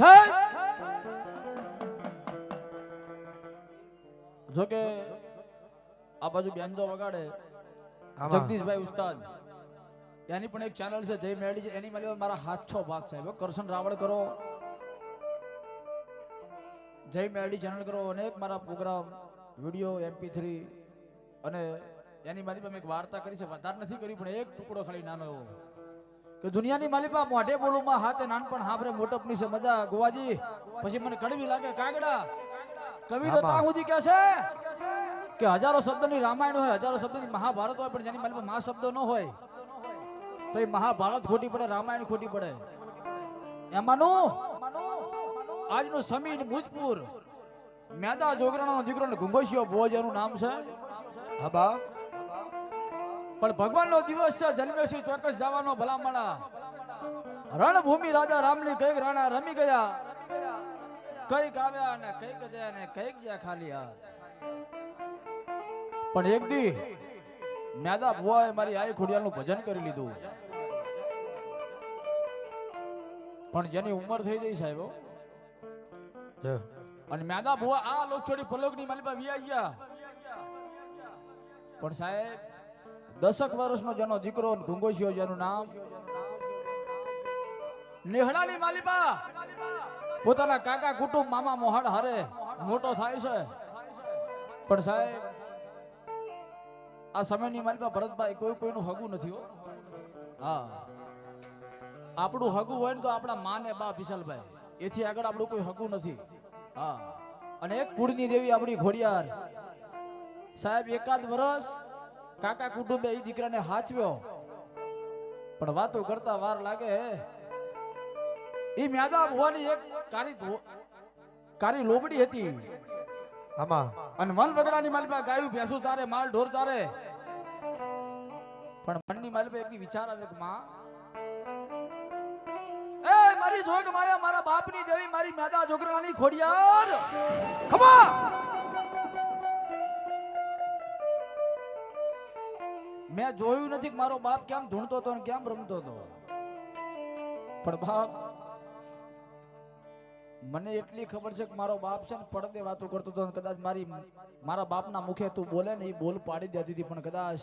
સાહેબ જો કે આ બાજુ બેન્જો વગાડે. જગદીશભાઈ ઉસ્તાદ. એની પણ એક ચેનલ છે જય મેળી છે. એની મારી મારા હાથ છો ભાગ સાહેબ. કરશન રાવળ કરો. જય મેળી ચેનલ કરો. અનેક મારા પ્રોગ્રામ વીડિયો એમપી થ્રી અને એની મારી પણ એક વાર્તા કરી છે. વધારે નથી કરી પણ એક ટુકડો ખાલી નાનો એવો. કે દુનિયાની માલિપા મોઢે બોલું માં હાથે નાનપણ હાંભરે મોટપની છે મજા. ગોવાજી પછી મને કડવી લાગે કાગડા. કવિ તો. ત્યાં સુધી કહે છે કે હજારો શબ્દની રામાયણ હોય હજારો શબ્દની મહાભારત હોય પણ જેની માલિપા મહા શબ્દો ન હોય તો એ મહાભારત ખોટી પડે રામાયણ ખોટી પડે. એમાંનું આજનું સમીન મુજપુર મેદા જોગરાનો દીકરો ને ઘુંઘોશિયો ભોજ એનું નામ છે. હા બા. પણ ભગવાનનો દિવસ છે જન્મેશી ચોક્કસ જવાનો ભલામણા. રણભૂમિ રાજા રામની કંઈક રાણા રમી ગયા. કંઈક આવ્યા અને કંઈક ગયા ને કંઈક ગયા ખાલી હાથ પણ એક દી મેદા ભુવાએ મારી આઈ ખોડિયાનું ભજન કરી લીધું. પણ જેની ઉંમર થઈ ગઈ સાહેબ અને મેદા ભુવા આ લોક છોડી પલોકની પાસે વ્યાઈ ગયા. પણ સાહેબ દસક વર્ષનો જેનો દીકરો ઘુંગોશિયો જેનું નામ નેહડાની માલિપા. પોતાના કાકા કુટુંબ મામા મોહાડ હારે મોટો થાય છે. પણ સાહેબ, આ સમયની માલિપા ભરતભાઈ કોઈ કોઈનું હગું નથી હા. આપણું હગું હોય ને તો આપણા મા ને બા વિશાલભાઈ. એથી આગળ આપણું કોઈ હગું નથી. હા. અને એક કુળની દેવી આપણી ઘોડિયાર. સાહેબ, એકાદ વર્ષ કાકા કુટુંબે એ દીકરાને હાચવ્યો. પણ વાતો કરતા વાર લાગે એ મ્યાદા ભુવાની એક કારી કારી લોબડી હતી. આમાં. અને વન વગડાની માલિપા ગાયું ભેંસું ચારે માલ ઢોર ચારે. પણ મનની માલિપા એક વિચાર આવે કે માં એ મારી જોગ માયા મારા બાપની દેવી મારી મેદા જોગરાની ખોડિયાર. ખમા મેં જોયું નથી મારો બાપ કેમ ધૂણતો હતો અને કેમ રમતો હતો. પણ બાપ મને એટલી ખબર છે કે મારો બાપ છે ને પડદે વાતો કરતો હતો કદાચ મારી મારા બાપના મુખે તું બોલે ને એ બોલ પાડી દેતી હતી પણ કદાચ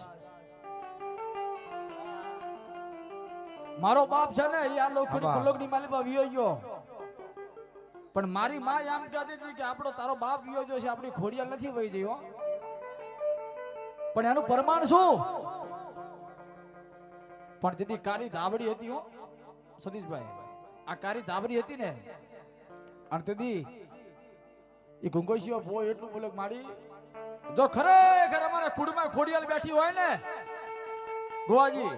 મારો બાપ છે ને એ આ લોક છોડી આમાં. પલ્લોકની માલિપા વિયો ગયો. પણ મારી માં એમ કહેતી હતી કે આપણો તારો બાપ વિયો ગયો છે આપણી ખોડિયા નથી વહી જયો પણ એનું પ્રમાણ શું? પણ દીદી કાળી ધાબડી હતી હો, સતીશભાઈ. આ કાળી ધાબડી હતી ને, અને દીદી એ ગુંગોશીઓ ભો એટલું બોલે મારી, જો ખરેખર અમારા કુળમાં ખોડિયાલ બેઠી હોય ને, ગોવાજી,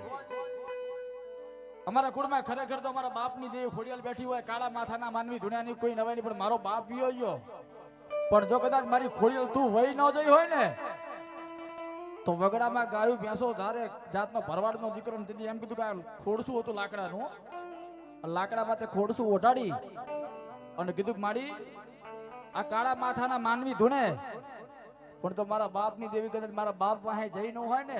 અમારા કુળમાં ખરેખર તો અમારા બાપની જે ખોડિયાલ બેઠી હોય, કાળા માથાના માનવી ધુણ્યાની કોઈ નવાઈ નહીં પણ મારો બાપ વિયો પણ જો કદાચ મારી ખોડિયાલ તું વહી ન જઈ હોય ને તો વગડામાં ગાયું ભેંસો જારે જાતનો ભરવાડનો દીકરો ને એમ કીધું કે ખોડશું હતું લાકડાનું. લાકડા માથે ખોડશું ઓઢાડી અને કીધું માડી, આ કાળા માથાના માનવી ધૂણે. પણ તો મારા બાપની દેવી કદાચ મારા બાપ પાસે જઈ ન હોય ને.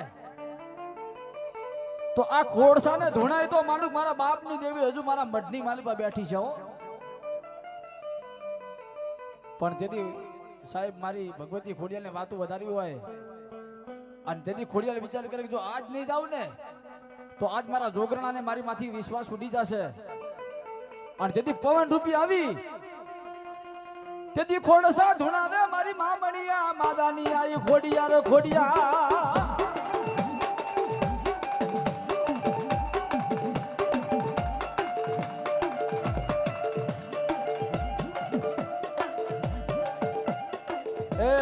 તો આ ખોડસાને ધૂણાય તો માનું મારા બાપની દેવી હજુ મારા મઢની માલિપા બેઠી છે પણ તેથી સાહેબ મારી ભગવતી ખોડિયાલને વાતો વધારી હોય અને તેથી ખોડિયાલ વિચાર કરે કે જો આજ નહીં જાઉં ને, તો આજ મારા જોગરણાને મારી માંથી વિશ્વાસ ઉડી જશે. અને તેથી પવન રૂપી આવી, તેથી ખોડસા ધુણાવે મારી મામણિયા, માદાની આઈ ખોડિયાર ખોડિયા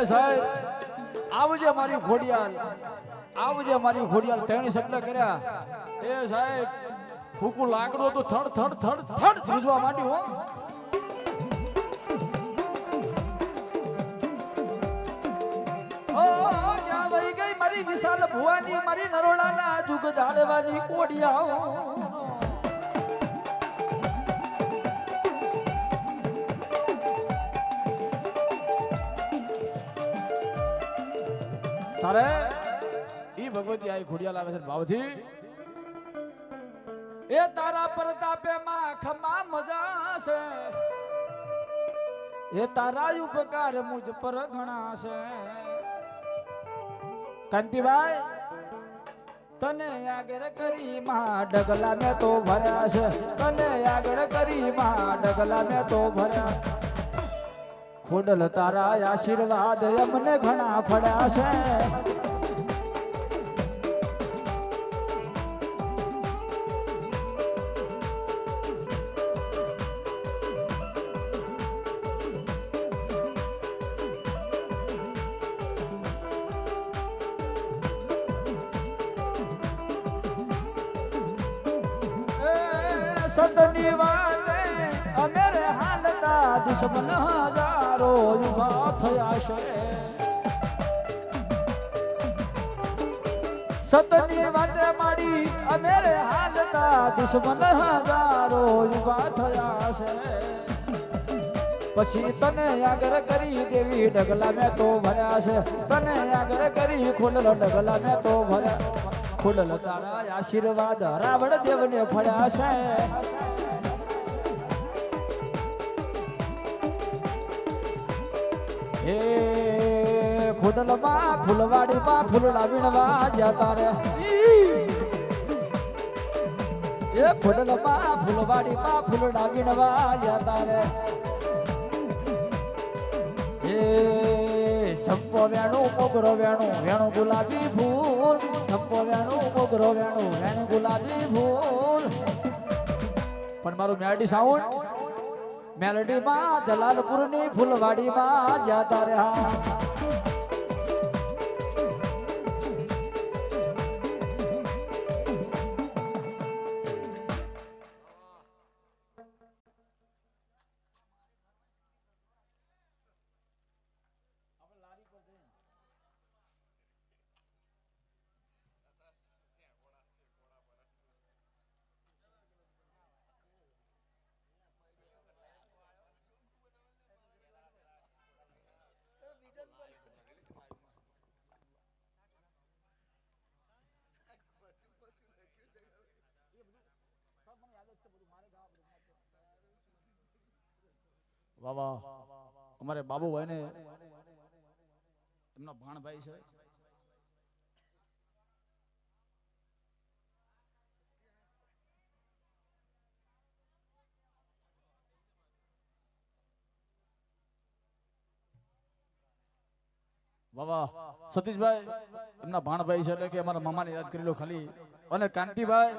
સાહેબ આવજે મારી ખોડિયાલ આવજે મારી ખોડિયાલ ત્રણ શબ્દ કર્યા, એ સાહેબ, ફૂકું લાકડું તો થડ થડ થડ થડ. ધ્રુજવા માંડ્યું, હો. મારી વિશાલ ભુવાની, મારી નરોડાના જુગ જાળવાની કોડિયા તારે? ઈ ભગવતી આઈ ઘોડિયા લાવે છે ભાવથી એ તારા પ્રતાપે માં ખમા મજા છે. એ તારા ઉપકાર મુજ પર ઘણા છે. કાંતિભાઈ, તને આગળ કરી માં ડગલા મેં તો ભર્યા છે. તને આગળ કરી માં ડગલા મેં તો ભર્યા. ખોડલ તારા આશીર્વાદ અમને ઘણા ફળ્યા છે. સતની વાતે દુશ્મન હજારો ઊભા થયા છે. સતની વાંચે માડી અમે રે હાલતા દુશ્મન હજારો ઊભા થયા છે. પછી તને આગળ કરી દેવી ડગલા મેં તો ભર્યા છે. તને આગળ કરી ખુલ્લો ડગલા મેં તો ભર્યા. ખુલ્લ તારા આશીર્વાદ રાવણ દેવને ફળ્યા છે. એ ખુડલમાં ફૂલવાડીમાં ફૂલડા વીણવા જતા રે એ ખુડલમાં ફૂલવાડીમાં ફૂલડા વીણવા જતા રે એ ચંપો વેણું, મોગરો વેણું વેણું ગુલાબી ફૂલ. ચંપો વેણું, મોગરો વેણું વેણું ગુલાબી ફૂલ. પણ મારું મેડી સાઉન્ડ? મેલડીમાં જલાલપુરની ફૂલવાડીમાં જ્યાં તારે હા વાહ વાહ. અમારે બાબુભાઈ ને એમના ભાણભાઈ છે. વાહ સતીશભાઈ, એમના ભાણભાઈ છે એટલે કે અમારા મામાને યાદ કરી લો ખાલી. અને કાંતિભાઈ